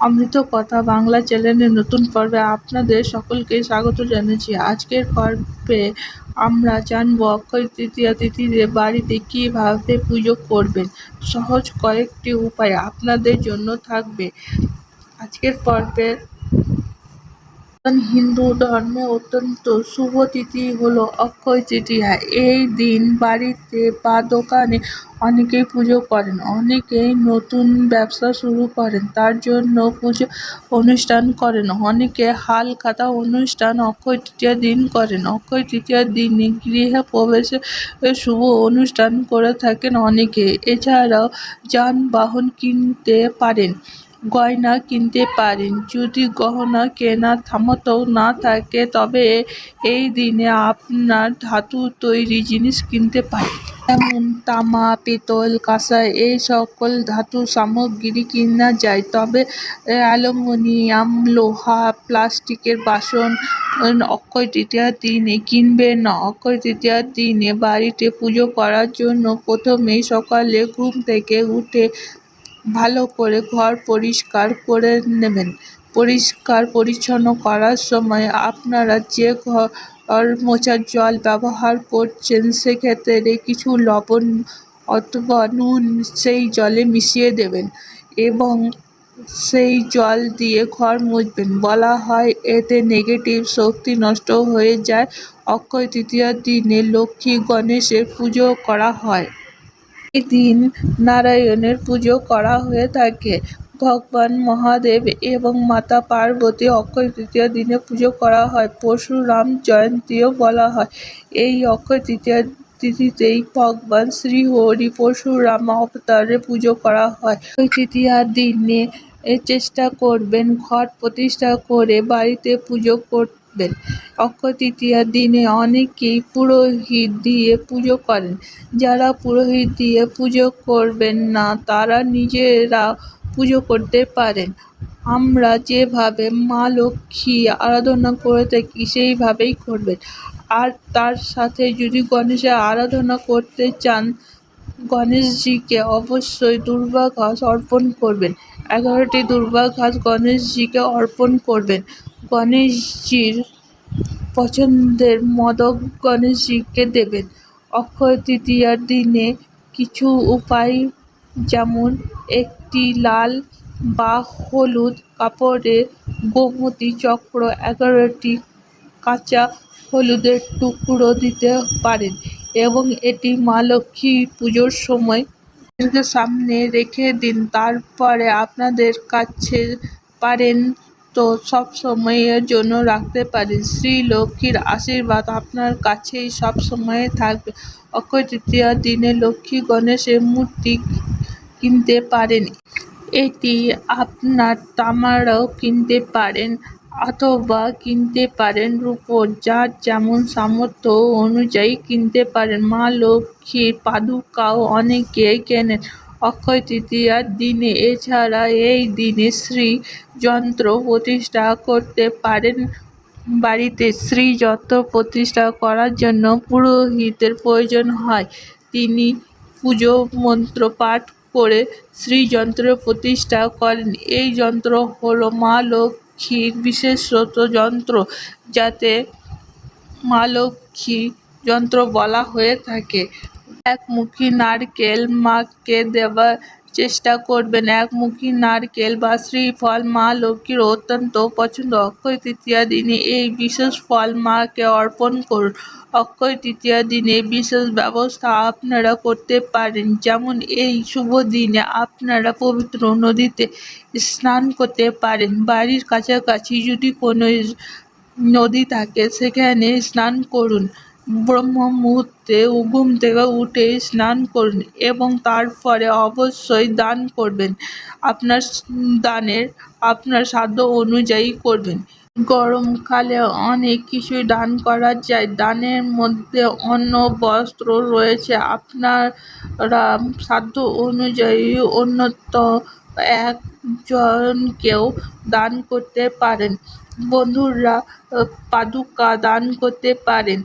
অমৃত কথা বাংলা চ্যানেলের নতুন পর্বে আপনাদের সকলকে স্বাগত জানাচ্ছি। আজকের পর্বে আমরা জানব অক্ষয় তৃতীয়া তিথিতে বাড়িতে কীভাবে পুজো করবেন? সহজ কয়েকটি উপায় আপনাদের জন্য থাকবে। আজকের পর্বে হিন্দু ধর্মে অত্যন্ত শুভ তিথি হলো অক্ষয় তৃতীয়া। এই দিন বাড়িতে বা দোকানে অনেকেই পুজো করেন, অনেকেই নতুন ব্যবসা শুরু করেন, তার জন্য পুজো অনুষ্ঠান করেন, অনেকে হালখাতা অনুষ্ঠান অক্ষয় তৃতীয়ার দিন করেন, অক্ষয় তৃতীয়ার দিনে গৃহে প্রবেশে শুভ অনুষ্ঠান করে থাকেন অনেকে। এছাড়াও যানবাহন কিনতে পারেন। গয়না কিনতে পারেন। যদি গহনা কেনার সামর্থ্য না থাকে, তবে এই দিনে আপনার ধাতু তৈরি জিনিস কিনতে পারেন। যেমন তামা, পিতল, কাঁসা, এই সকল ধাতু সামগ্রী কিনা যায়। তবে অ্যালুমিনিয়াম লোহা, প্লাস্টিকের বাসন, অক্ষয় তৃতীয়ার দিনে কিনবেন না। অক্ষয় তৃতীয়ার দিনে বাড়িতে পুজো করার জন্য প্রথমেই সকালে ঘুম থেকে উঠে ভালো করে ঘর পরিষ্কার করে নেবেন। পরিষ্কার পরিচ্ছন্ন করার সময় আপনারা যে ঘর মোছার জল ব্যবহার করছেন, সেক্ষেত্রে কিছু লবণ অথবা নুন সেই জলে মিশিয়ে দেবেন এবং সেই জল দিয়ে ঘর মুছবেন। বলা হয়, এতে নেগেটিভ শক্তি নষ্ট হয়ে যায়। অক্ষয় তৃতীয়ার দিনে লক্ষ্মী গণেশের পুজো করা হয়। দিন নারায়ণের পুজো করা হয়ে থাকে। ভগবান, মহাদেব এবং মাতা পার্বতী অক্ষয় তৃতীয় দিনে পুজো করা হয়। পরশুরাম জয়ন্তীও বলা হয়। এই অক্ষয় তৃতীয় তিথিতেই ভগবান শ্রীহরি পরশুরাম অবতারে পুজো করা হয়। অক্ষয় তৃতীয়ার দিনে চেষ্টা করবেন, ঘট প্রতিষ্ঠা করে বাড়িতে পুজো করবেন অক্ষয় তৃতীয়ার দিনে অনেকেই পুরোহিত দিয়ে পুজো করেন। যারা পুরোহিত দিয়ে পুজো করবেন না, তারা নিজেরা পুজো করতে পারেন। আমরা যেভাবে মা লক্ষ্মী আরাধনা করে থাকি, সেইভাবেই করবেন। আর তার সাথে যদি গণেশের আরাধনা করতে চান, গণেশজিকে অবশ্যই দুর্বা ঘাস অর্পণ করবেন। এগারোটি দুর্বা ঘাস গণেশজিকে অর্পণ করবেন। গণেশজির পছন্দের মদক গণেশজিকে দেবেন। অক্ষয় তৃতীয়ার দিনে কিছু উপায় যেমন একটি লাল বা হলুদ কাপড়ে গোমতী চক্র এগারোটি কাঁচা হলুদের টুকরো দিতে পারেন এবং এটি মা লক্ষ্মী পুজোর সময় সামনে রেখে দিন। তারপরে আপনাদের কাছে পারেন সব সময়ের জন্য রাখতে পারেন শ্রী লক্ষ্মীর আশীর্বাদ আপনার কাছেই সব সময় থাকবে। অক্ষয় তৃতীয়ার দিনে লক্ষ্মী গণেশের মূর্তি কিনতে পারেন। এটি আপনার তামারও কিনতে পারেন অথবা কিনতে পারেন রূপোর, যার যেমন সামর্থ্য অনুযায়ী কিনতে পারেন। মা লক্ষ্মীর পাদুকাও অনেকে কেনেন। অক্ষয় তৃতীয়ার দিনে। এছাড়া এই দিনে শ্রী যন্ত্র প্রতিষ্ঠা করতে পারেন বাড়িতে। শ্রী যন্ত্র প্রতিষ্ঠা করার জন্য পুরোহিতের প্রয়োজন হয়। তিনি পুজো মন্ত্র পাঠ করে শ্রীযন্ত্র প্রতিষ্ঠা করেন। এই যন্ত্র হলো মা লক্ষ্মীর বিশেষত যন্ত্র, যাতে মা লক্ষ্মী যন্ত্র বলা হয়ে থাকে। একমুখী নারকেল মাকে দেওয়ার চেষ্টা করবেন। একমুখী নারকেল বা শ্রীফল মা লক্ষ্মীর অত্যন্ত পছন্দ। অক্ষয় তৃতীয়া দিনে এই বিশেষ ফল মাকে অর্পণ করুন। অক্ষয় তৃতীয়া দিনে বিশেষ ব্যবস্থা আপনারা করতে পারেন। যেমন এই শুভ দিনে আপনারা পবিত্র নদীতে স্নান করতে পারেন। বাড়ির কাছাকাছি যদি কোনো নদী থাকে, সেখানে স্নান করুন। ব্রহ্ম মুহূর্তে ঘুম থেকে উঠে স্নান করুন এবং তারপরে অবশ্যই দান করবেন। আপনার দানের, আপনার সাধ্য অনুযায়ী করবেন। গরমকালে অনেক কিছুই দান করা যায়। দানের মধ্যে অন্য বস্ত্র রয়েছে। আপনারা সাধ্য অনুযায়ী অন্যত একজনকেও দান করতে পারেন। বন্ধুরা, পাদুকা দান করতে পারেন।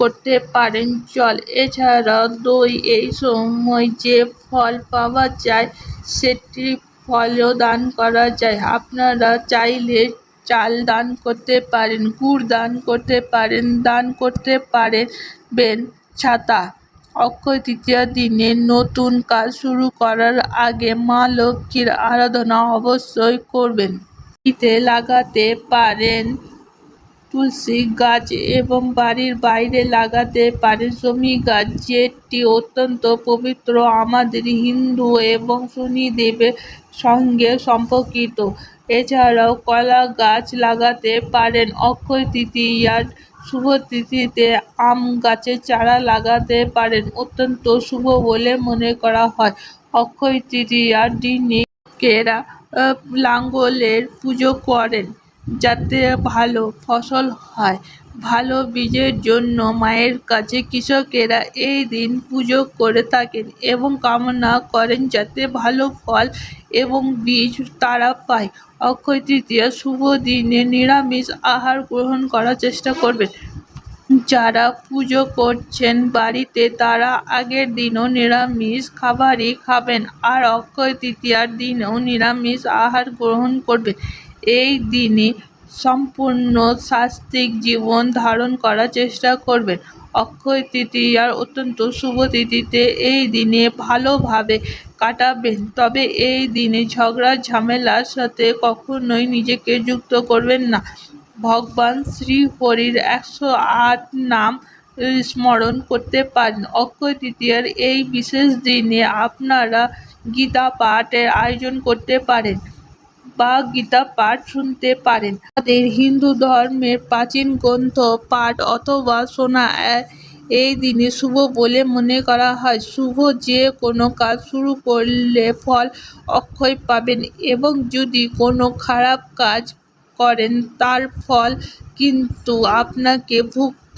করতে পারেন। জল এছাড়া দই এই সময় যে ফল পাওয়া যায়, সেটি ফলও দান করা যায়। আপনারা চাইলে চাল দান করতে পারেন, গুড় দান করতে পারেন, দান করতে পারেন ছাতা। অক্ষয় তৃতীয়ার দিনে নতুন কাজ শুরু করার আগে মা লক্ষ্মীর আরাধনা অবশ্যই করবেন। লাগাতে পারেন তুলসী গাছ এবং বাড়ির বাইরে লাগাতে পারেন শমী গাছ, যেটি অত্যন্ত পবিত্র, আমাদের হিন্দু এবং শনিদেবের সঙ্গে সম্পর্কিত। এছাড়াও কলা গাছ লাগাতে পারেন, অক্ষয় তৃতীয়ার শুভ তিথিতে আম গাছের চারা লাগাতে পারেন, অত্যন্ত শুভ বলে মনে করা হয়। অক্ষয় তৃতীয়ার দিনে কেরা লাঙ্গলের পুজো করেন। যাতে ভালো ফসল হয়। ভালো বীজের জন্য মায়ের কাছে কৃষকেরা এই দিন পুজো করে থাকেন এবং কামনা করেন যাতে ভালো ফল এবং বীজ তারা পায়। অক্ষয় তৃতীয়া, শুভ দিনে নিরামিষ আহার গ্রহণ করার চেষ্টা করবেন। যারা পুজো করছেন বাড়িতে, তারা আগের দিনও নিরামিষ খাবারই খাবেন আর অক্ষয় তৃতীয়ার দিনেও নিরামিষ আহার গ্রহণ করবেন। এই দিনে সম্পূর্ণ সাত্ত্বিক জীবন ধারণ করার চেষ্টা করবেন। অক্ষয় তৃতীয়ার অত্যন্ত শুভ তিথিতে এই দিনে ভালোভাবে কাটাবেন। তবে এই দিনে ঝগড়া, ঝামেলার সাথে কখনোই নিজেকে যুক্ত করবেন না। ভগবান শ্রীহরির একশো আট নাম স্মরণ করতে পারেন। অক্ষয় তৃতীয়ার এই বিশেষ দিনে আপনারা গীতা পাঠের আয়োজন করতে পারেন। বা গীতা পাঠ শুনতে পারেন। তাদের হিন্দু ধর্মের প্রাচীন গ্রন্থ, পাঠ অথবা শোনা এই দিনে শুভ বলে মনে করা হয়। শুভ যে কোনো কাজ শুরু করলে ফল অক্ষয় পাবেন এবং যদি কোনো খারাপ কাজ করেন, তার ফল কিন্তু আপনাকে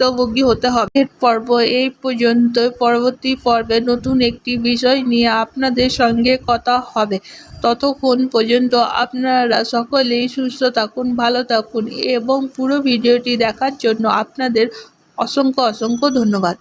ভুক্তভোগী হতে হবে। এর পর্ব এই পর্যন্ত। পরবর্তী পর্বে নতুন একটি বিষয় নিয়ে আপনাদের সঙ্গে কথা হবে। ততক্ষণ পর্যন্ত আপনারা সকলেই সুস্থ থাকুন, ভালো থাকুন এবং পুরো ভিডিওটি দেখার জন্য আপনাদের অসংখ্য অসংখ্য ধন্যবাদ।